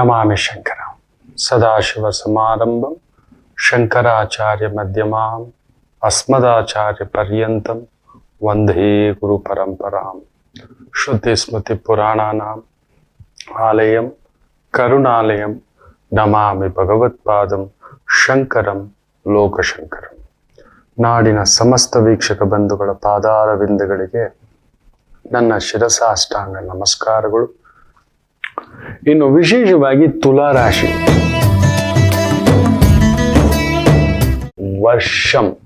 ನಮಾಮಿ ಶಂಕರ ಸದಾಶಿವ ಸಮಾರಂಭಂ ಶಂಕರಾಚಾರ್ಯ ಮಧ್ಯಮಾಂ ಅಸ್ಮದಾಚಾರ್ಯ ಪರ್ಯಂತಂ ವಂದೇ ಗುರು ಪರಂಪರಾಂ ಶ್ರುತಿ ಸ್ಮೃತಿ ಪುರಾಣಾನಾಂ ಆಲಯಂ ಕರುಣಾಲಯಂ ನಮಾಮಿ ಭಗವತ್ಪಾದಂ ಶಂಕರಂ ಲೋಕಶಂಕರಂ ನಾಡಿನ ಸಮಸ್ತ ವೀಕ್ಷಕ ಬಂಧುಗಳ ಪಾದಾರವಿಂದಗಳಿಗೆ ನನ್ನ ಶಿರಸಾಷ್ಟಾಂಗ ನಮಸ್ಕಾರಗಳು. ಇನ್ನು ವಿಶೇಷವಾಗಿ ತುಲಾ ರಾಶಿ ವರ್ಷಂ.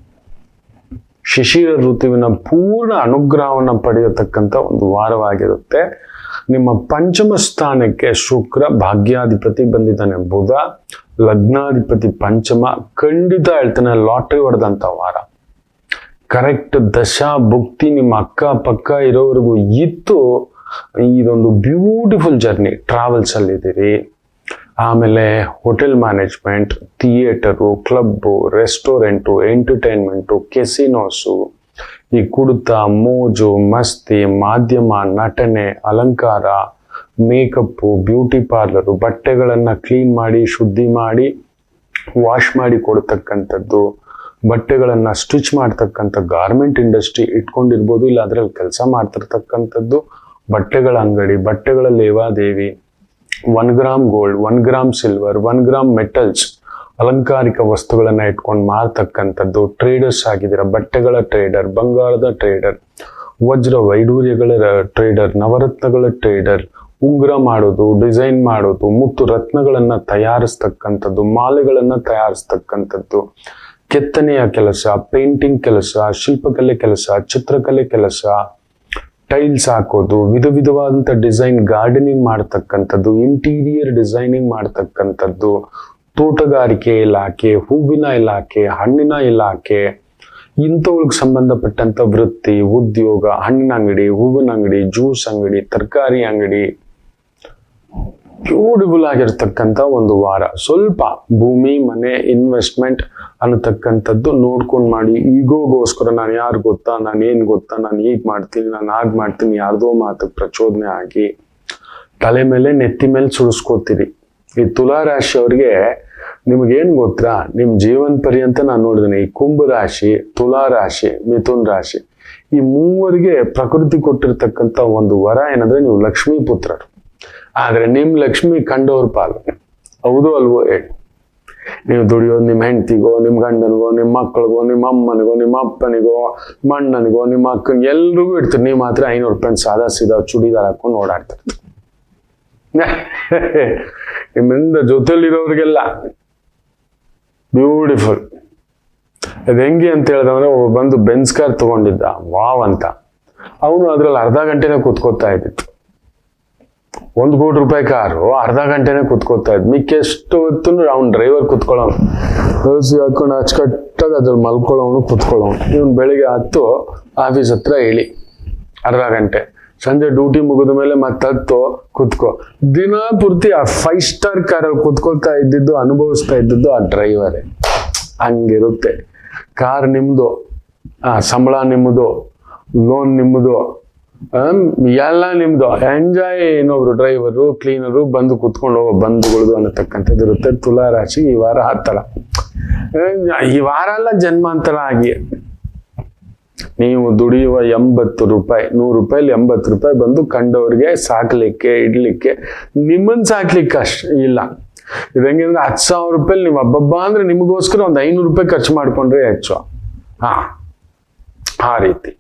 ಶಿಶಿರ ಋತುವಿನ ಪೂರ್ಣ ಅನುಗ್ರಹವನ್ನು ಪಡೆಯತಕ್ಕಂಥ ಒಂದು ವಾರವಾಗಿರುತ್ತೆ. ನಿಮ್ಮ ಪಂಚಮ ಸ್ಥಾನಕ್ಕೆ ಶುಕ್ರ ಭಾಗ್ಯಾಧಿಪತಿ ಬಂದಿದ್ದಾನೆ ಬುಧ ಲಗ್ನಾಧಿಪತಿ ಪಂಚಮ, ಖಂಡಿತ ಹೇಳ್ತಾನೆ ಲಾಟ್ರಿ ಹೊಡೆದಂಥ ವಾರ. ಕರೆಕ್ಟ್ ದಶಾ ಭುಕ್ತಿ ನಿಮ್ಮ ಅಕ್ಕ ಪಕ್ಕ ಇರೋವರೆಗೂ ಇತ್ತು. ಇದೊಂದು ಬ್ಯೂಟಿಫುಲ್ ಜರ್ನಿ ಟ್ರಾವೆಲ್ಸ್ ಅಲ್ಲಿ ಇದ್ದೀರಿ. ಆಮೇಲೆ hotel management theatre club restaurant entertainment casinos ಈ ಕುಡಿತ, ಮೋಜು, ಮಸ್ತಿ, ಮಾಧ್ಯಮ, ನಟನೆ, ಅಲಂಕಾರ ಮೇಕಪ್ಪು ಬ್ಯೂಟಿ ಪಾರ್ಲರು ಬಟ್ಟೆಗಳನ್ನು ಕ್ಲೀನ್ ಮಾಡಿ, ಶುದ್ಧಿ ಮಾಡಿ ವಾಶ್ ಮಾಡಿ ಕೊಡ್ತಕ್ಕಂಥದ್ದು, ಬಟ್ಟೆಗಳನ್ನು ಸ್ಟಿಚ್ ಮಾಡ್ತಕ್ಕಂಥ ಗಾರ್ಮೆಂಟ್ ಇಂಡಸ್ಟ್ರಿ ಇಟ್ಕೊಂಡಿರ್ಬೋದು, ಇಲ್ಲ ಅದರಲ್ಲಿ ಕೆಲಸ ಮಾಡ್ತಿರ್ತಕ್ಕಂಥದ್ದು ಬಟ್ಟೆಗಳ ಅಂಗಡಿ, ಬಟ್ಟೆಗಳ ಲೇವಾದೇವಿ one gram gold one gram silver one gram metals ಅಲಂಕಾರಿಕ ವಸ್ತುಗಳನ್ನು ಇಟ್ಕೊಂಡು ಮಾರ್ತಕ್ಕಂಥದ್ದು ಟ್ರೇಡರ್ಸ್ ಆಗಿದ್ದೀರ. ಬಟ್ಟೆಗಳ ಟ್ರೇಡರ್ ಬಂಗಾರದ ಟ್ರೇಡರ್ ವಜ್ರ ವೈಡೂರ್ಯಗಳ ಟ್ರೇಡರ್ ನವರತ್ನಗಳ ಟ್ರೇಡರ್ ಉಂಗುರ ಮಾಡೋದು ಡಿಸೈನ್ ಮಾಡೋದು, ಮುತ್ತು ರತ್ನಗಳನ್ನು ತಯಾರಿಸ್ತಕ್ಕಂಥದ್ದು, ಮಾಲೆಗಳನ್ನು ತಯಾರಿಸ್ತಕ್ಕಂಥದ್ದು, ಕೆತ್ತನೆಯ ಕೆಲಸ ಪೇಂಟಿಂಗ್ ಕೆಲಸ, ಶಿಲ್ಪಕಲೆ ಕೆಲಸ, ಚಿತ್ರಕಲೆ ಕೆಲಸ ಟೈಲ್ಸ್ ಹಾಕೋದು, ವಿಧ ವಿಧವಾದಂಥ ಡಿಸೈನ್ ಗಾರ್ಡನಿಂಗ್ ಮಾಡ್ತಕ್ಕಂಥದ್ದು, ಇಂಟೀರಿಯರ್ ಡಿಸೈನಿಂಗ್ ಮಾಡ್ತಕ್ಕಂಥದ್ದು, ತೋಟಗಾರಿಕೆ ಇಲಾಖೆ, ಹೂವಿನ ಇಲಾಖೆ, ಹಣ್ಣಿನ ಇಲಾಖೆ, ಇಂಥವ್ಳಿಗೆ ಸಂಬಂಧಪಟ್ಟಂತ ವೃತ್ತಿ, ಉದ್ಯೋಗ, ಹಣ್ಣಿನ ಅಂಗಡಿ, ಹೂವಿನ ಅಂಗಡಿ, ಜ್ಯೂಸ್ ಅಂಗಡಿ, ತರಕಾರಿ ಅಂಗಡಿ. ಬ್ಯೂಟಿಫುಲ್ ಆಗಿರ್ತಕ್ಕಂಥ ಒಂದು ವಾರ. ಸ್ವಲ್ಪ ಭೂಮಿ, ಮನೆ ಇನ್ವೆಸ್ಟ್ಮೆಂಟ್ ಅನ್ನತಕ್ಕಂಥದ್ದು ನೋಡ್ಕೊಂಡು ಮಾಡಿ. ಈಗೋಗೋಸ್ಕರ ನಾನು ಯಾರು ಗೊತ್ತಾ? ನಾನು ಏನು ಗೊತ್ತಾ? ನಾನು ಹೀಗೆ ಮಾಡ್ತೀನಿ, ನಾನು ಹಾಗೆ ಮಾಡ್ತೀನಿ, ಯಾರ್ದೋ ಮಾತಕ್ಕೆ ಪ್ರಚೋದನೆ ಆಗಿ ತಲೆ ಮೇಲೆ ನೆತ್ತಿ ಮೇಲೆ ಸುಡಿಸ್ಕೋತೀರಿ ಈ ತುಲಾ ರಾಶಿಯವ್ರಿಗೆ ನಿಮಗೇನು ಗೊತ್ತಾ? ನಿಮ್ಮ ಜೀವನ ಪರ್ಯಂತ ನಾನು ನೋಡಿದ್ದೀನಿ ಈ ಕುಂಭ ರಾಶಿ, ತುಲಾ ರಾಶಿ, ಮಿಥುನ್ ರಾಶಿ, ಈ ಮೂವರಿಗೆ ಪ್ರಕೃತಿ ಕೊಟ್ಟಿರ್ತಕ್ಕಂಥ ಒಂದು ವರ ಏನಂದ್ರೆ ನೀವು ಲಕ್ಷ್ಮೀ ಪುತ್ರರು. ಆದ್ರೆ ನಿಮ್ಮ ಲಕ್ಷ್ಮಿ ಕಂಡವ್ರ ಪಾಲು. ಹೌದು ಅಲ್ವೋ ಹೇಳಿ. ನೀವು ದುಡಿಯೋದು ನಿಮ್ಮ ಹೆಂಡತಿಗೋ ನಿಮ್ಮ ಗಂಡನಿಗೋ ನಿಮ್ಮ ಮಕ್ಕಳಿಗೋ ನಿಮ್ಮ ಅಮ್ಮನಿಗೋ, ನಿಮ್ಮ ಅಪ್ಪನಿಗೋ, ಮಣ್ಣನಿಗೋ, ನಿಮ್ಮ ಅಕ್ಕನಿಗೆ, ಎಲ್ರಿಗೂ ಇಡ್ತೀರಿ ನೀವು ಮಾತ್ರ ಐನೂರು ರೂಪಾಯಿ ಸಾದಾ ಸೀದಾ ಚೂಡಿದಾರ್ ಹಾಕೊಂಡು ಓಡಾಡ್ತಾರೆ. ನಿಮ್ಮಿಂದ ಜೊತೆಲಿರೋರಿಗೆಲ್ಲ ಬ್ಯೂಟಿಫುಲ್ ಅದು ಹೆಂಗೆ ಅಂತ ಒಬ್ಬ ಬಂದು ಬೆನ್ಸ್ ಕಾರ್ ತಗೊಂಡಿದ್ದ, ವಾವ್ ಅಂತ. ಅವನು ಅದ್ರಲ್ಲಿ ಅರ್ಧ ಗಂಟೆನೇ ಕೂತ್ಕೋತಾ ಇದ್ದಿತ್ತು. ಒಂದು ಕೋಟಿ ರೂಪಾಯಿ ಕಾರು ಅರ್ಧ ಗಂಟೆನೆ ಕುತ್ಕೋತಾ ಇದ್ ಮಿಕ್ಕೆಷ್ಟು ಹೊತ್ತು ಅವ್ನು ಡ್ರೈವರ್ ಕುತ್ಕೊಳ್ಳೋನು ಹಸಿ ಹಾಕೊಂಡು ಅಚ್ಚುಕಟ್ಟಾಗಿ ಅದ್ರಲ್ಲಿ ಮಲ್ಕೊಳ್ಳೋನು ಕುತ್ಕೊಳ್ಳೋನು ಇವನು ಬೆಳಿಗ್ಗೆ ಹತ್ತು ಆಫೀಸ್ ಹತ್ರ ಇಳಿ. ಅರ್ಧ ಗಂಟೆ. ಸಂಜೆ ಡ್ಯೂಟಿ ಮುಗಿದ ಮೇಲೆ ಮತ್ತೆ ಹತ್ತು ಕುತ್ಕೋ. ದಿನ ಪೂರ್ತಿ ಆ ಫೈವ್ ಸ್ಟಾರ್ ಕಾರಲ್ಲಿ ಕುತ್ಕೊಳ್ತಾ ಇದ್ದಿದ್ದು, ಅನುಭವಿಸ್ತಾ ಇದ್ದಿದ್ದು ಆ ಡ್ರೈವರೇ ಹಂಗಿರುತ್ತೆ. ಕಾರ್ ನಿಮ್ಮದು ಆ ಸಂಬಳ ನಿಮ್ಮದು ಲೋನ್ ನಿಮ್ಮದು ಎಲ್ಲ ನಿಮ್ದು ಎಂಜಾಯ್ ಇನ್ನೊಬ್ರು ಡ್ರೈವರು ಕ್ಲೀನರು ಬಂದು ಕುತ್ಕೊಂಡು ಹೋಗೋ ಬಂಧುಗಳದು ಅನ್ನತಕ್ಕಂಥದ್ದು ಇರುತ್ತೆ. ತುಲಾ ರಾಶಿ ಈ ವಾರ ಹತ್ತರ ಈ ವಾರ ಎಲ್ಲ ಜನ್ಮಾಂತರ ಆಗಿ. ನೀವು ದುಡಿಯುವ ಎಂಬತ್ತು ರೂಪಾಯಿ, ನೂರು ರೂಪಾಯಿಲಿ ಎಂಬತ್ತು ರೂಪಾಯಿ ಬಂದು ಕಂಡವ್ರಿಗೆ ಸಾಕ್ಲಿಕ್ಕೆ, ಇಡ್ಲಿಕ್ಕೆ, ನಿಮ್ಮನ್ ಸಾಕ್ಲಿಕ್ಕೆ ಅಷ್ಟ ಇಲ್ಲ. ಇದು ಹೆಂಗೆ ಅಂದ್ರೆ ಹತ್ತು ಸಾವಿರ ರೂಪಾಯಿ ನೀವು ಹಬ್ಬಬ್ಬ ಅಂದ್ರೆ ನಿಮಗೋಸ್ಕರ ಒಂದು ಐನೂರು ರೂಪಾಯಿ ಖರ್ಚು ಮಾಡ್ಕೊಂಡ್ರೆ ಹೆಚ್ಚು. ಹಾ, ಆ ರೀತಿ.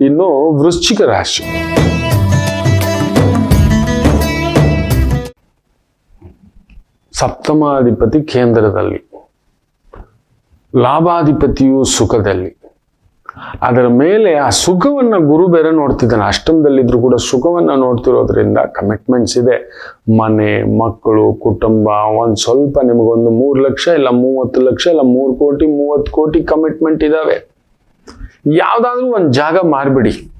ಇನ್ನು ವೃಶ್ಚಿಕ ರಾಶಿ. ಸಪ್ತಮಾಧಿಪತಿ ಕೇಂದ್ರದಲ್ಲಿ. ಲಾಭಾಧಿಪತಿಯು ಸುಖದಲ್ಲಿ. ಅದರ ಮೇಲೆ ಆ ಸುಖವನ್ನ ಗುರು ಬೇರೆ ನೋಡ್ತಿದ್ದಾನೆ. ಅಷ್ಟಮದಲ್ಲಿದ್ರು ಕೂಡ ಸುಖವನ್ನ ನೋಡ್ತಿರೋದ್ರಿಂದ ಕಮಿಟ್ಮೆಂಟ್ಸ್ ಇದೆ. ಮನೆ, ಮಕ್ಕಳು, ಕುಟುಂಬ, ಒಂದ್ ಸ್ವಲ್ಪ ನಿಮಗೊಂದು ಮೂರು ಲಕ್ಷ ಇಲ್ಲ ಮೂವತ್ತು ಲಕ್ಷ ಇಲ್ಲ ಮೂರು ಕೋಟಿ, ಮೂವತ್ತು ಕೋಟಿ ಕಮಿಟ್ಮೆಂಟ್ ಇದಾವೆ. ಯಾವ್ದಾದ್ರೂ ಒಂದು ಜಾಗ ಮಾರ್ಬಿಡಿ.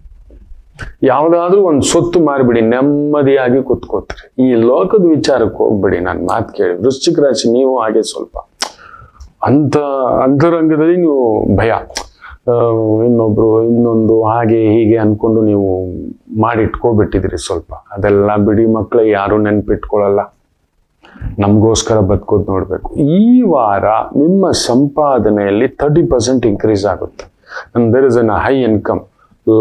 ಯಾವುದಾದ್ರೂ ಒಂದು ಸೊತ್ತು ಮಾರ್ಬಿಡಿ, ನೆಮ್ಮದಿಯಾಗಿ ಕೂತ್ಕೋತ್ರಿ. ಈ ಲೋಕದ ವಿಚಾರಕ್ಕೆ ಹೋಗ್ಬಿಡಿ, ನಾನು ಮಾತು ಕೇಳಿ. ವೃಶ್ಚಿಕ ರಾಶಿ, ನೀವು ಹಾಗೆ ಸ್ವಲ್ಪ. ಅಂತ, ಅಂತರಂಗದಲ್ಲಿ ನೀವು ಭಯ. ಇನ್ನೊಬ್ರು, ಇನ್ನೊಂದು ಹಾಗೆ ಹೀಗೆ ಅನ್ಕೊಂಡು ನೀವು ಮಾಡಿಟ್ಕೋಬಿಟ್ಟಿದ್ರಿ ಸ್ವಲ್ಪ. ಅದೆಲ್ಲ ಬಿಡಿ ಮಕ್ಕಳು ಯಾರು ನೆನ್ಪಿಟ್ಕೊಳ್ಳಲ್ಲ ನಮಗೋಸ್ಕರ ಬದುಕೋದು ನೋಡಬೇಕು. ಈ ವಾರ ನಿಮ್ಮ ಸಂಪಾದನೆಯಲ್ಲಿ ತರ್ಟಿ ಪರ್ಸೆಂಟ್ ಇನ್ಕ್ರೀಸ್ ಆಗುತ್ತೆ. There is an high income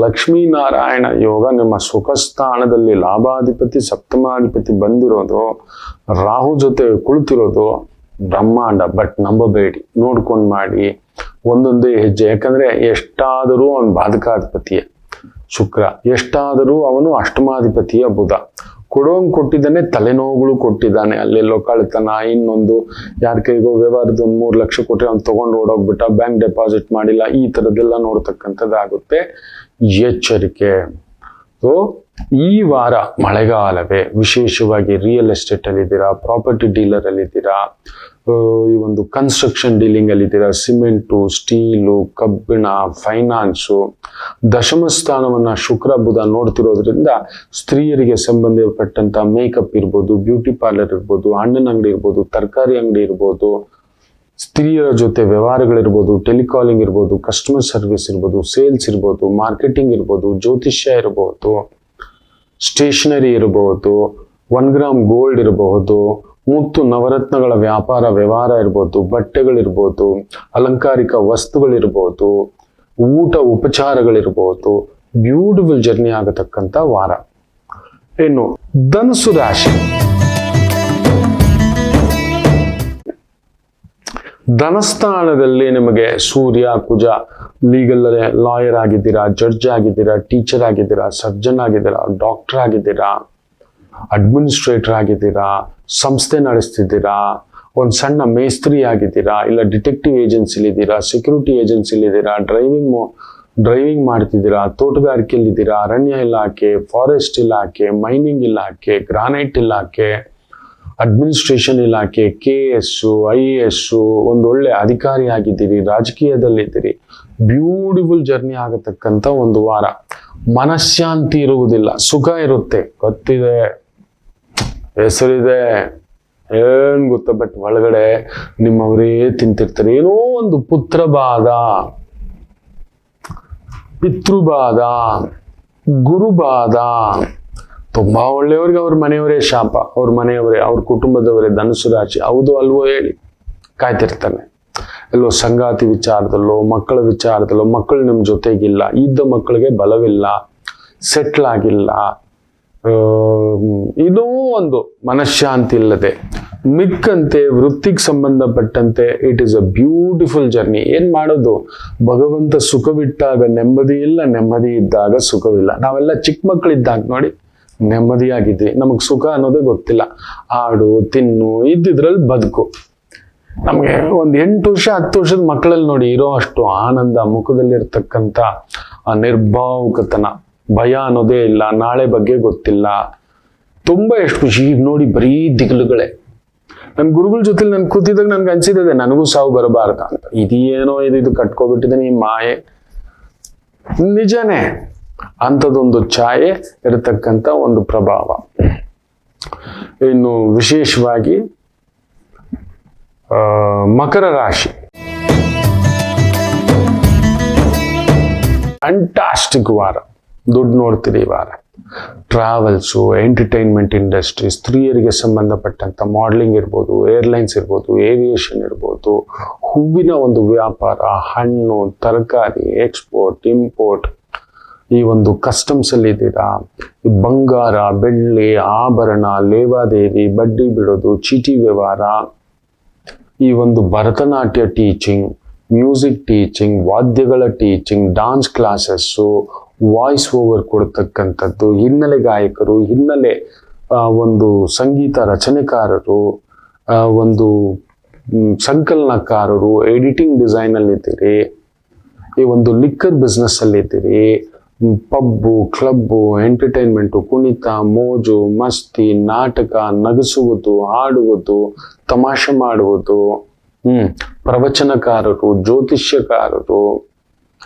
Lakshminarayana ಯೋಗ ನಿಮ್ಮ ಸುಖಸ್ಥಾನದಲ್ಲಿ ಲಾಭಾಧಿಪತಿ, ಸಪ್ತಮಾಧಿಪತಿ ಬಂದಿರೋದು, ರಾಹು ಜೊತೆ ಕುಳಿತಿರೋದು ಬ್ರಹ್ಮಾಂಡ. ಬಟ್ ನಂಬಬೇಡಿ, ನೋಡ್ಕೊಂಡು ಮಾಡಿ. ಒಂದೊಂದೇ ಹೆಜ್ಜೆ. ಯಾಕಂದ್ರೆ ಎಷ್ಟಾದರೂ ಅವನು ಬಾಧಕಾಧಿಪತಿಯ. ಶುಕ್ರ, ಎಷ್ಟಾದರೂ ಅವನು ಅಷ್ಟಮಾಧಿಪತಿಯ ಬುಧ. ಕೊಡೋಂಗ್ ಕೊಟ್ಟಿದ್ದಾನೆ, ತಲೆನೋವುಗಳು ಕೊಟ್ಟಿದ್ದಾನೆ. ಅಲ್ಲೆಲ್ಲೋ ಕಳ್ತನ ಇನ್ನೊಂದು ಯಾರ ಕೈಗೋ ವ್ಯವಹಾರದ ಒಂದು ಮೂರು ಲಕ್ಷ ಕೊಟ್ಟರೆ ಅವ್ನು ತಗೊಂಡು ಓಡೋಗ್ಬಿಟ್ಟ, ಬ್ಯಾಂಕ್ ಡೆಪಾಸಿಟ್ ಮಾಡಿಲ್ಲ, ಈ ಥರದ್ದೆಲ್ಲ ನೋಡ್ತಕ್ಕಂಥದ್ದಾಗುತ್ತೆ. ಎಚ್ಚರಿಕೆ. ಸೊ ಈ ವಾರ ಮಳೆಗಾಲವೇ ವಿಶೇಷವಾಗಿ ರಿಯಲ್ ಎಸ್ಟೇಟ್ ಅಲ್ಲಿ ಇದ್ದೀರಾ ಪ್ರಾಪರ್ಟಿ ಡೀಲರ್ ಈ ಒಂದು ಕನ್ಸ್ಟ್ರಕ್ಷನ್ ಡೀಲಿಂಗ್ ಅಲ್ಲಿ ಇದ್ದೀರಾ ಸಿಮೆಂಟು ಸ್ಟೀಲು ಕಬ್ಬಿಣ ಫೈನಾನ್ಸು ದಶಮ ಸ್ಥಾನವನ್ನ ಶುಕ್ರ, ಬುಧ ನೋಡ್ತಿರೋದ್ರಿಂದ ಸ್ತ್ರೀಯರಿಗೆ ಸಂಬಂಧಪಟ್ಟಂತ ಮೇಕಪ್ ಇರ್ಬೋದು ಬ್ಯೂಟಿ ಪಾರ್ಲರ್ ಇರ್ಬೋದು, ಹಣ್ಣಿನ ಅಂಗಡಿ ಇರ್ಬೋದು, ತರಕಾರಿ ಅಂಗಡಿ ಇರ್ಬೋದು, ಸ್ತ್ರೀಯರ ಜೊತೆ ವ್ಯವಹಾರಗಳಿರ್ಬೋದು ಟೆಲಿಕಾಲಿಂಗ್ ಇರ್ಬೋದು ಕಸ್ಟಮರ್ ಸರ್ವಿಸ್ ಇರ್ಬೋದು ಸೇಲ್ಸ್ ಇರ್ಬೋದು ಮಾರ್ಕೆಟಿಂಗ್ ಇರ್ಬೋದು, ಜ್ಯೋತಿಷ್ಯ ಇರಬಹುದು ಸ್ಟೇಷನರಿ ಇರಬಹುದು ಒನ್ ಗ್ರಾಮ್ ಗೋಲ್ಡ್ ಇರಬಹುದು, ಮುತ್ತು ನವರತ್ನಗಳ ವ್ಯಾಪಾರ, ವ್ಯವಹಾರ ಇರ್ಬೋದು ಬಟ್ಟೆಗಳಿರ್ಬೋದು ಅಲಂಕಾರಿಕ ವಸ್ತುಗಳಿರ್ಬೋದು ಊಟ ಉಪಚಾರಗಳಿರ್ಬೋದು ಬ್ಯೂಟಿಫುಲ್ ಜರ್ನಿ ಆಗತಕ್ಕಂಥ ವಾರ. ಇನ್ನು ಧನುಸು ರಾಶಿ. ಧನಸ್ಥಾನದಲ್ಲಿ ನಿಮಗೆ ಸೂರ್ಯ, ಕುಜ ಲೀಗಲ್ ಲಾಯರ್ ಆಗಿದ್ದೀರಾ, ಜಡ್ಜ್ ಆಗಿದ್ದೀರಾ, ಟೀಚರ್ ಆಗಿದ್ದೀರಾ, ಸರ್ಜನ್ ಆಗಿದ್ದೀರಾ, ಡಾಕ್ಟರ್ ಆಗಿದ್ದೀರಾ, ಅಡ್ಮಿನಿಸ್ಟ್ರೇಟರ್ ಆಗಿದ್ದೀರಾ, ಸಂಸ್ಥೆ ನಡೆಸ್ತಿದ್ದೀರಾ, ಒಂದು ಸಣ್ಣ ಮೇಸ್ತ್ರಿ ಆಗಿದ್ದೀರಾ, ಇಲ್ಲ ಡಿಟೆಕ್ಟಿವ್ ಏಜೆನ್ಸಿಲಿ ಇದ್ದೀರಾ, ಸೆಕ್ಯೂರಿಟಿ ಏಜೆನ್ಸಿಲಿ ಇದ್ದೀರಾ, ಡ್ರೈವಿಂಗ್ ಡ್ರೈವಿಂಗ್ ಮಾಡ್ತಿದ್ದೀರಾ ತೋಟಗಾರಿಕೆಯಲ್ಲಿದ್ದೀರಾ ಅರಣ್ಯ ಇಲಾಖೆ, ಫಾರೆಸ್ಟ್ ಇಲಾಖೆ, ಮೈನಿಂಗ್ ಇಲಾಖೆ, ಗ್ರಾನೈಟ್ ಇಲಾಖೆ ಅಡ್ಮಿನಿಸ್ಟ್ರೇಷನ್ ಇಲಾಖೆ ಕೆ ಎಸ್ ಐ ಎ ಒಂದು ಒಂದೊಳ್ಳೆ ಅಧಿಕಾರಿ ಆಗಿದ್ದೀರಿ, ರಾಜಕೀಯದಲ್ಲಿದ್ದೀರಿ. ಬ್ಯೂಟಿಫುಲ್ ಜರ್ನಿ ಆಗತಕ್ಕಂಥ ಒಂದು ವಾರ. ಮನಃಶಾಂತಿ ಇರುವುದಿಲ್ಲ, ಸುಖ ಇರುತ್ತೆ, ಗೊತ್ತಿದೆ. ಹೆಸರಿದೆ, ಏನ್ ಗೊತ್ತ ಬಟ್ ಒಳಗಡೆ ನಿಮ್ಮವರೇ ತಿಂತಿರ್ತಾರೆ. ಏನೋ ಒಂದು ಪುತ್ರಬಾಧ, ಪಿತೃಬಾಧ, ಗುರುಬಾಧ ತುಂಬಾ ಒಳ್ಳೆಯವ್ರಿಗೆ ಅವ್ರ ಮನೆಯವರೇ ಶಾಪ, ಅವ್ರ ಮನೆಯವರೇ, ಅವ್ರ ಕುಟುಂಬದವರೇ ಧನುಸು ರಾಶಿ, ಹೌದು, ಅಲ್ವೋ ಹೇಳಿ ಕಾಯ್ತಿರ್ತಾನೆ. ಎಲ್ಲೋ ಸಂಗಾತಿ ವಿಚಾರದಲ್ಲೋ, ಮಕ್ಕಳ ವಿಚಾರದಲ್ಲೋ, ಮಕ್ಕಳು ನಿಮ್ಮ ಜೊತೆಗಿಲ್ಲ, ಇದ್ದ ಮಕ್ಕಳಿಗೆ ಬಲವಿಲ್ಲ ಸೆಟ್ಲ್ ಆಗಿಲ್ಲ ಇದೂ ಒಂದು ಮನಃಶಾಂತಿ ಇಲ್ಲದೆ, ಮಿಕ್ಕಂತೆ, ವೃತ್ತಿಗೆ ಸಂಬಂಧಪಟ್ಟಂತೆ it is a beautiful journey ಏನು ಮಾಡೋದು? ಭಗವಂತ ಸುಖವಿಟ್ಟಾಗ ನೆಮ್ಮದಿ ಇಲ್ಲ, ನೆಮ್ಮದಿ ಇದ್ದಾಗ ಸುಖವಿಲ್ಲ. ನಾವೆಲ್ಲ ಚಿಕ್ಕ ಮಕ್ಕಳಿದ್ದಾಗ ನೋಡಿ ನೆಮ್ಮದಿಯಾಗಿದ್ವಿ ನಮಗೆ ಸುಖ ಅನ್ನೋದೇ ಗೊತ್ತಿಲ್ಲ. ಆಡು ತಿನ್ನು, ಇದ್ದಿದ್ರಲ್ಲಿ ಬದುಕು. ನಮಗೆ ಒಂದು ಎಂಟು ವರ್ಷ, ಹತ್ತು ವರ್ಷದ ಮಕ್ಕಳಲ್ಲಿ ನೋಡಿ ಇರೋ ಅಷ್ಟು ಆನಂದ, ಮುಖದಲ್ಲಿರ್ತಕ್ಕಂಥ ಆ ನಿರ್ಭಾವುಕತನ, ಭಯ ಅನ್ನೋದೇ ಇಲ್ಲ, ನಾಳೆ ಬಗ್ಗೆ ಗೊತ್ತಿಲ್ಲ. ತುಂಬಾ ಎಷ್ಟು ಖುಷಿ. ಈಗ ನೋಡಿ ಬರೀ ದಿಗ್ಲುಗಳೇ. ನನ್ನ ಗುರುಗಳ ಜೊತೆ ನನ್ ಕೂತಿದಾಗ ನನ್ಗೆ ಅನ್ಸಿದೆ ನನಗೂ ಸಾವು ಬರಬಾರ್ದ ಅಂತ. ಇದೇನೋ ಇದು ಇದು ಕಟ್ಕೊಬಿಟ್ಟಿದ್ದೀನಿ ಈ ಮಾಯೆ. ನಿಜನೇ. ಅಂಥದ್ದೊಂದು ಛಾಯೆ ಇರತಕ್ಕಂಥ ಒಂದು ಪ್ರಭಾವ. ಇನ್ನು ವಿಶೇಷವಾಗಿ ಮಕರ ರಾಶಿ. ಅಂಟಾಸ್ಟಿಕ್ ವಾರ. ದುಡ್ಡು ನೋಡ್ತೀರಿ ಈ ವಾರ. ಟ್ರಾವೆಲ್ಸು ಎಂಟರ್ಟೈನ್ಮೆಂಟ್ ಇಂಡಸ್ಟ್ರಿ ಸ್ತ್ರೀಯರಿಗೆ ಸಂಬಂಧಪಟ್ಟಂಥ ಮಾಡಲಿಂಗ್ ಇರ್ಬೋದು ಏರ್ಲೈನ್ಸ್ ಇರ್ಬೋದು ಏವಿಯೇಷನ್ ಇರ್ಬೋದು, ಹೂವಿನ ಒಂದು ವ್ಯಾಪಾರ, ಹಣ್ಣು, ತರಕಾರಿ ಎಕ್ಸ್ಪೋರ್ಟ್ ಇಂಪೋರ್ಟ್ ಈ ಒಂದು ಕಸ್ಟಮ್ಸ್ ಅಲ್ಲಿ ಇದ್ದೀರಾ? ಬಂಗಾರ, ಬೆಳ್ಳಿ, ಆಭರಣ, ಲೇವಾದೇವಿ, ಬಡ್ಡಿ ಬಿಡೋದು, ಚೀಟಿ ವ್ಯವಹಾರ, ಈ ಒಂದು ಭರತನಾಟ್ಯ ಟೀಚಿಂಗ್ ಮ್ಯೂಸಿಕ್ ಟೀಚಿಂಗ್ ವಾದ್ಯಗಳ teaching dance classes voice over ಕೊಡ್ತಕ್ಕಂಥದ್ದು, ಹಿನ್ನೆಲೆ ಗಾಯಕರು, ಹಿನ್ನೆಲೆ ಒಂದು ಸಂಗೀತ ರಚನೆಕಾರರು ಒಂದು ಸಂಕಲನಕಾರರು ಎಡಿಟಿಂಗ್ ಡಿಸೈನಲ್ಲಿದ್ದೀರಿ ಈ ಒಂದು ಲಿಕ್ಕರ್ ಬಿಸ್ನೆಸ್ಸಲ್ಲಿದ್ದೀರಿ ಪಬ್ಬು, ಕ್ಲಬ್ಬು, ಎಂಟರ್ಟೈನ್ಮೆಂಟು, ಕುಣಿತ, ಮೋಜು, ಮಸ್ತಿ, ನಾಟಕ, ನಗಿಸುವುದು, ಹಾಡುವುದು, ತಮಾಷೆ ಮಾಡುವುದು, ಹ್ಮ್, ಪ್ರವಚನಕಾರರು, ಜ್ಯೋತಿಷ್ಯಕಾರರು,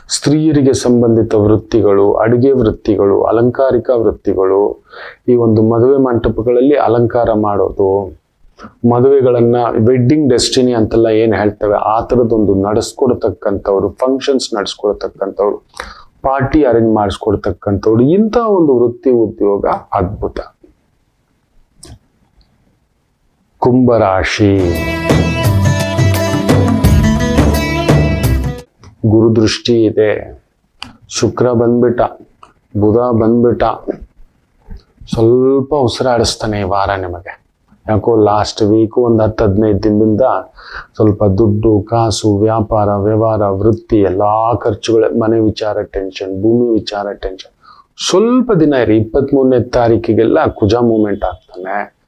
ಸ್ತ್ರೀಯರಿಗೆ ಸಂಬಂಧಿತ ವೃತ್ತಿಗಳು, ಅಡುಗೆ ವೃತ್ತಿಗಳು, ಅಲಂಕಾರಿಕ ವೃತ್ತಿಗಳು, ಈ ಒಂದು ಮದುವೆ ಮಂಟಪಗಳಲ್ಲಿ ಅಲಂಕಾರ ಮಾಡೋದು, ಮದುವೆಗಳನ್ನ ವೆಡ್ಡಿಂಗ್ ಡೆಸ್ಟಿನಿ ಅಂತೆಲ್ಲ ಏನು ಹೇಳ್ತವೆ, ಆ ಥರದೊಂದು ನಡೆಸ್ಕೊಡ್ತಕ್ಕಂಥವ್ರು ಫಂಕ್ಷನ್ಸ್ ನಡೆಸ್ಕೊಡ್ತಕ್ಕಂಥವ್ರು. ಪಾರ್ಟಿ ಅರೇಂಜ್ ಮಾಡಿಸ್ಕೊಡ್ತಕ್ಕಂಥವ್ರು ಇಂಥ ಒಂದು ವೃತ್ತಿ ಉದ್ಯೋಗ ಅದ್ಭುತ. ಕುಂಭರಾಶಿ. ಗುರುದೃಷ್ಟಿ ಇದೆ. ಶುಕ್ರ ಬಂದ್ಬಿಟ್ಟ, ಬುಧ ಬಂದ್ಬಿಟ್ಟ. ಸ್ವಲ್ಪ ಉಸಿರಾಡಿಸ್ತಾನೆ ಈ ವಾರ ನಿಮಗೆ. ಯಾಕೋ ಲಾಸ್ಟ್ ವೀಕ್ ಒಂದು ಹತ್ತು ಹದಿನೈದು ದಿನದಿಂದ ಸ್ವಲ್ಪ ದುಡ್ಡು, ಕಾಸು, ವ್ಯಾಪಾರ, ವ್ಯವಹಾರ, ವೃತ್ತಿ, ಎಲ್ಲ ಖರ್ಚುಗಳ ಮನೆ ವಿಚಾರ ಟೆನ್ಷನ್ ಭೂಮಿ ವಿಚಾರ ಟೆನ್ಷನ್ ಸ್ವಲ್ಪ ದಿನ ಇರಿ ಇಪ್ಪತ್ತ್ಮೂರನೇ ತಾರೀಕಿಗೆಲ್ಲ ಕುಜ ಮೂಮೆಂಟ್ ಆಗ್ತಾನೆ.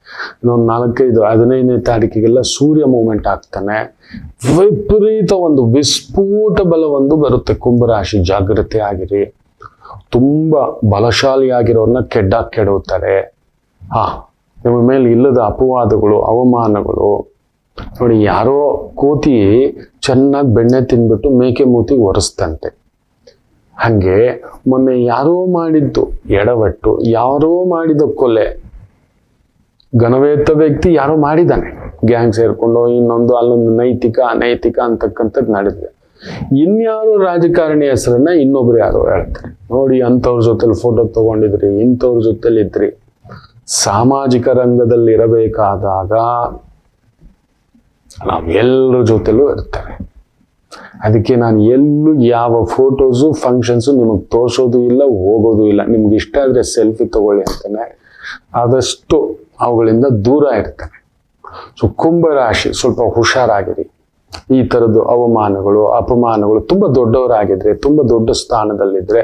ಇನ್ನೊಂದು ನಾಲ್ಕೈದು, ಹದಿನೈದನೇ ತಾರೀಕಿಗೆಲ್ಲ ಸೂರ್ಯ ಮೂಮೆಂಟ್ ಆಗ್ತಾನೆ. ವಿಪರೀತ ಒಂದು ವಿಸ್ಫೋಟ ಬಲ ಒಂದು ಬರುತ್ತೆ. ಕುಂಭರಾಶಿ, ಜಾಗೃತಿ ಆಗಿರಿ. ತುಂಬ ಬಲಶಾಲಿಯಾಗಿರೋರನ್ನ ಕೆಡ್ಡ ಕೆಡುತ್ತಾರೆ ಹಾ ನಿಮ್ಮ ಮೇಲೆ ಇಲ್ಲದ ಅಪವಾದಗಳು, ಅವಮಾನಗಳು. ನೋಡಿ, ಯಾರೋ ಕೋತಿ ಚೆನ್ನಾಗಿ ಬೆಣ್ಣೆ ತಿಂದ್ಬಿಟ್ಟು ಮೇಕೆ ಮೂತಿ ಒರೆಸ್ತಂತೆ ಹಂಗೆ ಮೊನ್ನೆ ಯಾರೋ ಮಾಡಿದ್ದು ಎಡವಟ್ಟು, ಯಾರೋ ಮಾಡಿದ ಕೊಲೆ. ಘನವೇತ್ತ ವ್ಯಕ್ತಿ ಯಾರೋ ಮಾಡಿದ್ದಾನೆ. ಗ್ಯಾಂಗ್ ಸೇರ್ಕೊಂಡು ಇನ್ನೊಂದು, ಅಲ್ಲೊಂದು ನೈತಿಕ, ಅನೈತಿಕ ಅಂತಕ್ಕಂಥದ್ದು ನಡೆದಿದೆ. ಇನ್ಯಾರು ರಾಜಕಾರಣಿ ಹೆಸರನ್ನ ಇನ್ನೊಬ್ರು ಯಾರೋ ಹೇಳ್ತಾರೆ. ನೋಡಿ, ಅಂಥವ್ರ ಜೊತೆಲಿ ಫೋಟೋ ತಗೊಂಡಿದ್ರಿ, ಇಂಥವ್ರ ಜೊತೆಲಿ ಇದ್ರಿ. ಸಾಮಾಜಿಕ ರಂಗದಲ್ಲಿ ಇರಬೇಕಾದಾಗ ನಾವೆಲ್ಲರ ಜೊತೆಲೂ ಇರ್ತೇವೆ. ಅದಕ್ಕೆ ನಾನು ಎಲ್ಲೂ ಯಾವ ಫೋಟೋಸು, ಫಂಕ್ಷನ್ಸು ನಿಮಗೆ ತೋರಿಸೋದು ಇಲ್ಲ, ಹೋಗೋದು ಇಲ್ಲ. ನಿಮ್ಗೆ ಇಷ್ಟ ಆದರೆ ಸೆಲ್ಫಿ ತಗೊಳ್ಳಿ ಅಂತಾನೆ ಆದಷ್ಟು ಅವುಗಳಿಂದ ದೂರ ಇರ್ತೇನೆ. ಸೊ ಕುಂಭರಾಶಿ ಸ್ವಲ್ಪ ಹುಷಾರಾಗಿರಿ. ಈ ಥರದ್ದು ಅವಮಾನಗಳು, ಅಪಮಾನಗಳು ತುಂಬ ದೊಡ್ಡವರಾಗಿದ್ರೆ, ತುಂಬ ದೊಡ್ಡ ಸ್ಥಾನದಲ್ಲಿದ್ದರೆ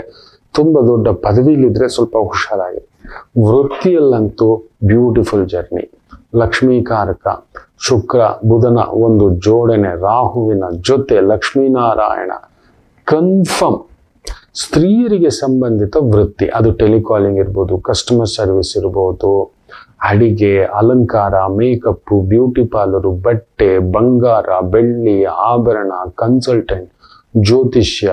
ತುಂಬ ದೊಡ್ಡ ಪದವಿಲಿದ್ರೆ ಸ್ವಲ್ಪ ಹುಷಾರಾಗಿರಿ. ವೃತ್ತಿಯಲ್ಲಂತೂ ಬ್ಯೂಟಿಫುಲ್ ಜರ್ನಿ. ಲಕ್ಷ್ಮೀಕಾರಕ, ಶುಕ್ರ, ಬುಧನ ಒಂದು ಜೋಡಣೆ, ರಾಹುವಿನ ಜೊತೆ ಲಕ್ಷ್ಮೀನಾರಾಯಣ. ಕನ್ಫರ್ಮ್. ಸ್ತ್ರೀಯರಿಗೆ ಸಂಬಂಧಿತ ವೃತ್ತಿ. ಅದು ಟೆಲಿಕಾಲಿಂಗ್ ಇರ್ಬೋದು, ಕಸ್ಟಮರ್ ಸರ್ವಿಸ್ ಇರ್ಬೋದು. ಅಡಿಗೆ, ಅಲಂಕಾರ, ಮೇಕಪ್ಪು, ಬ್ಯೂಟಿ ಪಾರ್ಲರು, ಬಟ್ಟೆ, ಬಂಗಾರ, ಬೆಳ್ಳಿ, ಆಭರಣ, ಕನ್ಸಲ್ಟೆಂಟ್, ಜ್ಯೋತಿಷ್ಯ.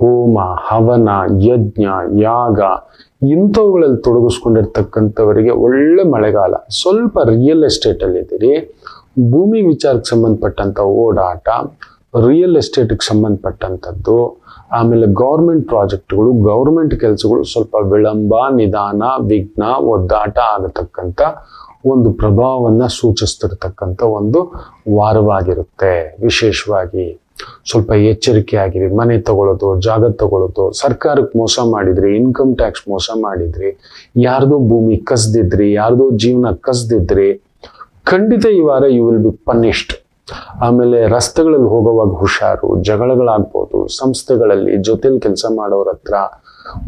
ಹೋಮ, ಹವನ, ಯಜ್ಞ, ಯಾಗ ಇಂಥವುಗಳಲ್ಲಿ ತೊಡಗಿಸ್ಕೊಂಡಿರ್ತಕ್ಕಂಥವರಿಗೆ ಒಳ್ಳೆ ಮಳೆಗಾಲ. ಸ್ವಲ್ಪ ರಿಯಲ್ ಎಸ್ಟೇಟಲ್ಲಿ ಇದ್ದೀರಿ. ಭೂಮಿ ವಿಚಾರಕ್ಕೆ ಸಂಬಂಧಪಟ್ಟಂಥ ಓಡಾಟ ರಿಯಲ್ ಎಸ್ಟೇಟ್ಗೆ ಸಂಬಂಧಪಟ್ಟಂಥದ್ದು, ಆಮೇಲೆ ಗೌರ್ಮೆಂಟ್ ಪ್ರಾಜೆಕ್ಟ್ಗಳು ಗೌರ್ಮೆಂಟ್ ಕೆಲಸಗಳು ಸ್ವಲ್ಪ ವಿಳಂಬ, ನಿಧಾನ, ವಿಘ್ನ, ಒದ್ದಾಟ ಆಗತಕ್ಕಂಥ ಒಂದು ಪ್ರಭಾವವನ್ನು ಸೂಚಿಸ್ತಿರ್ತಕ್ಕಂಥ ಒಂದು ವಾರವಾಗಿರುತ್ತೆ ವಿಶೇಷವಾಗಿ. ಸ್ವಲ್ಪ ಎಚ್ಚರಿಕೆ ಆಗಿರಿ, ಮನೆ ತಗೊಳ್ಳೋದು ಜಾಗ ತಗೊಳ್ಳೋದು ಸರ್ಕಾರಕ್ಕೆ ಮೋಸ ಮಾಡಿದ್ರಿ ಇನ್ಕಮ್ ಟ್ಯಾಕ್ಸ್ ಮೋಸ ಮಾಡಿದ್ರಿ, ಯಾರ್ದೋ ಭೂಮಿ ಕಸ್ದಿದ್ರಿ, ಯಾರ್ದೋ ಜೀವನ ಕಸ್ದಿದ್ರಿ, ಖಂಡಿತ ಈ ವಾರ ಯು ವಿಲ್ ಬಿ ಪನಿಷ್ಡ್ ಆಮೇಲೆ ರಸ್ತೆಗಳಲ್ಲಿ ಹೋಗೋವಾಗ ಹುಷಾರು, ಜಗಳಗಳಾಗ್ಬೋದು, ಸಂಸ್ಥೆಗಳಲ್ಲಿ ಜೊತೆಲಿ ಕೆಲಸ ಮಾಡೋರ ಹತ್ರ,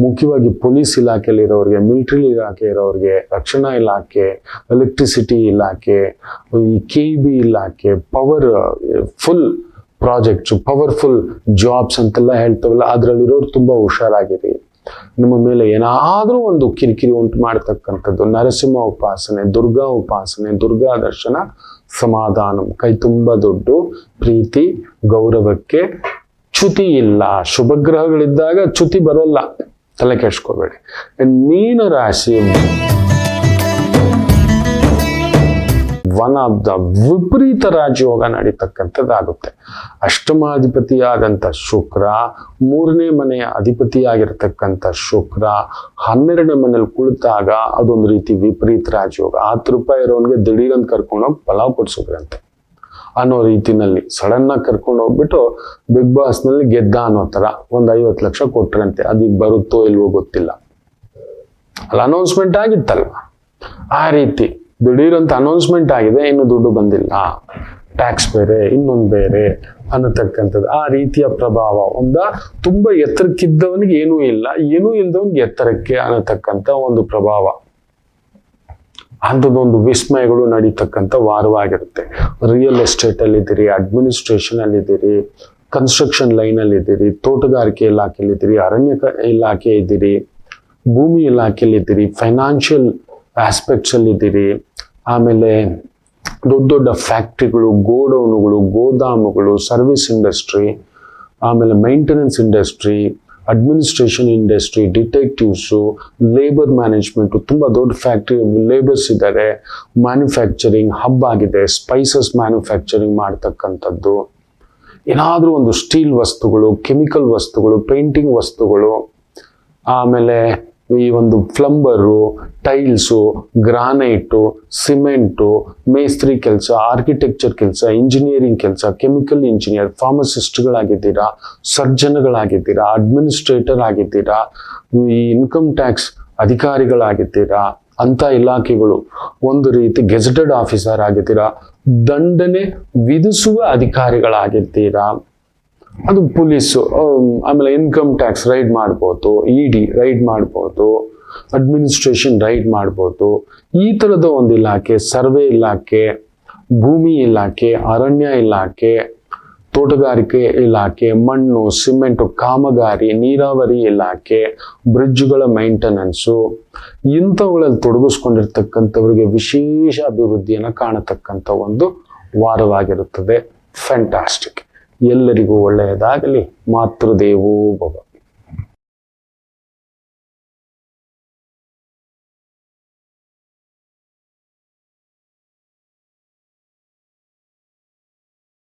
ಮುಖ್ಯವಾಗಿ ಪೊಲೀಸ್ ಇಲಾಖೆಯಲ್ಲಿ ಇರೋರಿಗೆ ಮಿಲಿಟರಿ ಇಲಾಖೆ ಇರೋರಿಗೆ, ರಕ್ಷಣಾ ಇಲಾಖೆ ಎಲೆಕ್ಟ್ರಿಸಿಟಿ ಇಲಾಖೆ, ಈ ಕೆ ಬಿ ಇಲಾಖೆ powerful projects, powerful jobs ಅಂತೆಲ್ಲ ಹೇಳ್ತವಲ್ಲ, ಅದರಲ್ಲಿರೋರು ತುಂಬ ಹುಷಾರಾಗಿರಿ. ನಮ್ಮ ಮೇಲೆ ಏನಾದರೂ ಒಂದು ಕಿರಿಕಿರಿ ಉಂಟು ಮಾಡ್ತಕ್ಕಂಥದ್ದು, ನರಸಿಂಹ ಉಪಾಸನೆ, ದುರ್ಗಾ ಉಪಾಸನೆ, ದುರ್ಗಾ ದರ್ಶನ, ಸಮಾಧಾನ, ಕೈ ತುಂಬ ದೊಡ್ಡು, ಪ್ರೀತಿ, ಗೌರವಕ್ಕೆ ಚ್ಯುತಿ ಇಲ್ಲ. ಶುಭಗ್ರಹಗಳಿದ್ದಾಗ ಚ್ಯುತಿ ಬರೋಲ್ಲ, ತಲೆ ಕೆಡ್ಸ್ಕೋಬೇಡಿ. ಮೀನ ರಾಶಿ ಒನ್ ಆಫ್ ದ ವಿಪರೀತ ರಾಜಯೋಗ ನಡೀತಕ್ಕಂಥದ್ದಾಗುತ್ತೆ. ಅಷ್ಟಮಾಧಿಪತಿಯಾದಂಥ ಶುಕ್ರ, ಮೂರನೇ ಮನೆಯ ಅಧಿಪತಿಯಾಗಿರ್ತಕ್ಕಂಥ ಶುಕ್ರ, ಹನ್ನೆರಡನೇ ಮನೇಲಿ ಕುಳಿತಾಗ ಅದೊಂದು ರೀತಿ ವಿಪರೀತ ರಾಜಯೋಗ. ಹತ್ತು ರೂಪಾಯಿ ಇರೋನ್ಗೆ ದಿಢೀರಂತ ಕರ್ಕೊಂಡೋಗಿ ಪಲಾವ್ ಕೊಡ್ಸೋದ್ರಂತೆ. ಅನ್ನೋ ರೀತಿನಲ್ಲಿ ಸಡನ್ ಆಗಿ ಕರ್ಕೊಂಡು ಹೋಗ್ಬಿಟ್ಟು ಬಿಗ್ ಬಾಸ್ನಲ್ಲಿ ಗೆದ್ದ ಅನ್ನೋ ಥರ ಒಂದು ಐವತ್ತು ಲಕ್ಷ ಕೊಟ್ರಂತೆ. ಅದೀಗ ಬರುತ್ತೋ ಇಲ್ವೋ ಗೊತ್ತಿಲ್ಲ. ಅಲ್ಲ ಅನೌನ್ಸ್ಮೆಂಟ್ ಆಗಿತ್ತಲ್ವ? ಆ ರೀತಿ. ದಿಢೀರಂತ ಅನೌನ್ಸ್ಮೆಂಟ್ ಆಗಿದೆ, ಇನ್ನು ದುಡ್ಡು ಬಂದಿಲ್ಲ. ಟ್ಯಾಕ್ಸ್ ಬೇರೆ, ಇನ್ನೊಂದು ಬೇರೆ ಅನ್ನತಕ್ಕಂಥದ್ದು. ಆ ರೀತಿಯ ಪ್ರಭಾವ ಒಂದ. ತುಂಬಾ ಎತ್ತರಕ್ಕಿದ್ದವನಿಗೆ ಏನೂ ಇಲ್ಲ, ಏನೂ ಇಲ್ಲದವನಿಗೆ ಎತ್ತರಕ್ಕೆ ಅನ್ನತಕ್ಕಂಥ ಒಂದು ಪ್ರಭಾವ. ಅಂಥದ್ದೊಂದು ವಿಸ್ಮಯಗಳು ನಡೀತಕ್ಕಂಥ ವಾರವಾಗಿರುತ್ತೆ. ರಿಯಲ್ ಎಸ್ಟೇಟ್ ಅಲ್ಲಿ ಇದ್ದೀರಿ ಅಡ್ಮಿನಿಸ್ಟ್ರೇಷನ್ ಅಲ್ಲಿ ಇದ್ದೀರಿ ಕನ್ಸ್ಟ್ರಕ್ಷನ್ ಲೈನ್ ಅಲ್ಲಿ ಇದ್ದೀರಿ ತೋಟಗಾರಿಕೆ ಇಲಾಖೆಯಲ್ಲಿ ಇದ್ದೀರಿ ಅರಣ್ಯ ಇಲಾಖೆ ಇದ್ದೀರಿ, ಭೂಮಿ ಇಲಾಖೆಯಲ್ಲಿ ಇದ್ದೀರಿ ಫೈನಾನ್ಷಿಯಲ್ ಆಸ್ಪೆಕ್ಟ್ಸ್ ಅಲ್ಲಿ ಇದ್ದೀರಿ. ಆಮೇಲೆ ದೊಡ್ಡ ದೊಡ್ಡ ಫ್ಯಾಕ್ಟ್ರಿಗಳು ಗೋಡೌನುಗಳು, ಗೋದಾಮುಗಳು ಸರ್ವಿಸ್ ಇಂಡಸ್ಟ್ರಿ ಆಮೇಲೆ maintenance industry administration industry detectives labour management ತುಂಬ ದೊಡ್ಡ ಫ್ಯಾಕ್ಟ್ರಿ ಲೇಬರ್ಸ್ ಇದ್ದಾರೆ. ಮ್ಯಾನುಫ್ಯಾಕ್ಚರಿಂಗ್ ಹಬ್ ಆಗಿದೆ. ಸ್ಪೈಸಸ್ ಮ್ಯಾನುಫ್ಯಾಕ್ಚರಿಂಗ್ ಮಾಡ್ತಕ್ಕಂಥದ್ದು. ಏನಾದರೂ ಒಂದು ಸ್ಟೀಲ್ ವಸ್ತುಗಳು ಕೆಮಿಕಲ್ ವಸ್ತುಗಳು ಪೇಂಟಿಂಗ್ ವಸ್ತುಗಳು. ಆಮೇಲೆ ಈ ಒಂದು ಪ್ಲಂಬರು, ಟೈಲ್ಸು, ಗ್ರಾನೈಟು, ಸಿಮೆಂಟು, ಮೇಸ್ತ್ರಿ ಕೆಲಸ, ಆರ್ಕಿಟೆಕ್ಚರ್ ಕೆಲಸ, ಇಂಜಿನಿಯರಿಂಗ್ ಕೆಲಸ, ಕೆಮಿಕಲ್ ಇಂಜಿನಿಯರ್, ಫಾರ್ಮಸಿಸ್ಟ್ಗಳಾಗಿದ್ದೀರಾ, ಸರ್ಜನ್ಗಳಾಗಿದ್ದೀರಾ, ಅಡ್ಮಿನಿಸ್ಟ್ರೇಟರ್ ಆಗಿದ್ದೀರಾ, ಈ ಇನ್ಕಮ್ ಟ್ಯಾಕ್ಸ್ ಅಧಿಕಾರಿಗಳಾಗಿದ್ದೀರಾ, ಅಂತ ಇಲಾಖೆಗಳು ಒಂದು ರೀತಿ ಗೆಜೆಟೆಡ್ ಆಫೀಸರ್ ಆಗಿದ್ದೀರಾ, ದಂಡನೆ ವಿಧಿಸುವ ಅಧಿಕಾರಿಗಳಾಗಿದ್ದೀರಾ. ಅದು ಪೊಲೀಸು ಆಮೇಲೆ ಇನ್ಕಮ್ ಟ್ಯಾಕ್ಸ್ ರೈಡ್ ಮಾಡ್ಬೋದು ಇ ಡಿ ರೈಡ್ ಮಾಡ್ಬೋದು ಅಡ್ಮಿನಿಸ್ಟ್ರೇಷನ್ ರೈಡ್ ಮಾಡ್ಬೋದು. ಈ ಥರದ ಒಂದು ಇಲಾಖೆ, ಸರ್ವೆ ಇಲಾಖೆ, ಭೂಮಿ ಇಲಾಖೆ, ಅರಣ್ಯ ಇಲಾಖೆ, ತೋಟಗಾರಿಕೆ ಇಲಾಖೆ, ಮಣ್ಣು, ಸಿಮೆಂಟು, ಕಾಮಗಾರಿ, ನೀರಾವರಿ ಇಲಾಖೆ, ಬ್ರಿಡ್ಜ್ಗಳ ಮೈಂಟೆನೆನ್ಸು ಇಂಥವುಗಳಲ್ಲಿ ತೊಡಗಿಸ್ಕೊಂಡಿರ್ತಕ್ಕಂಥವ್ರಿಗೆ ವಿಶೇಷ ಅಭಿವೃದ್ಧಿಯನ್ನು ಕಾಣತಕ್ಕಂಥ ಒಂದು ವಾರವಾಗಿರುತ್ತದೆ. ಫ್ಯಾಂಟಾಸ್ಟಿಕ್ ಎಲ್ಲರಿಗೂ ಒಳ್ಳೆಯದಾಗಲಿ. ಮಾತೃದೇವೋ ಭವ.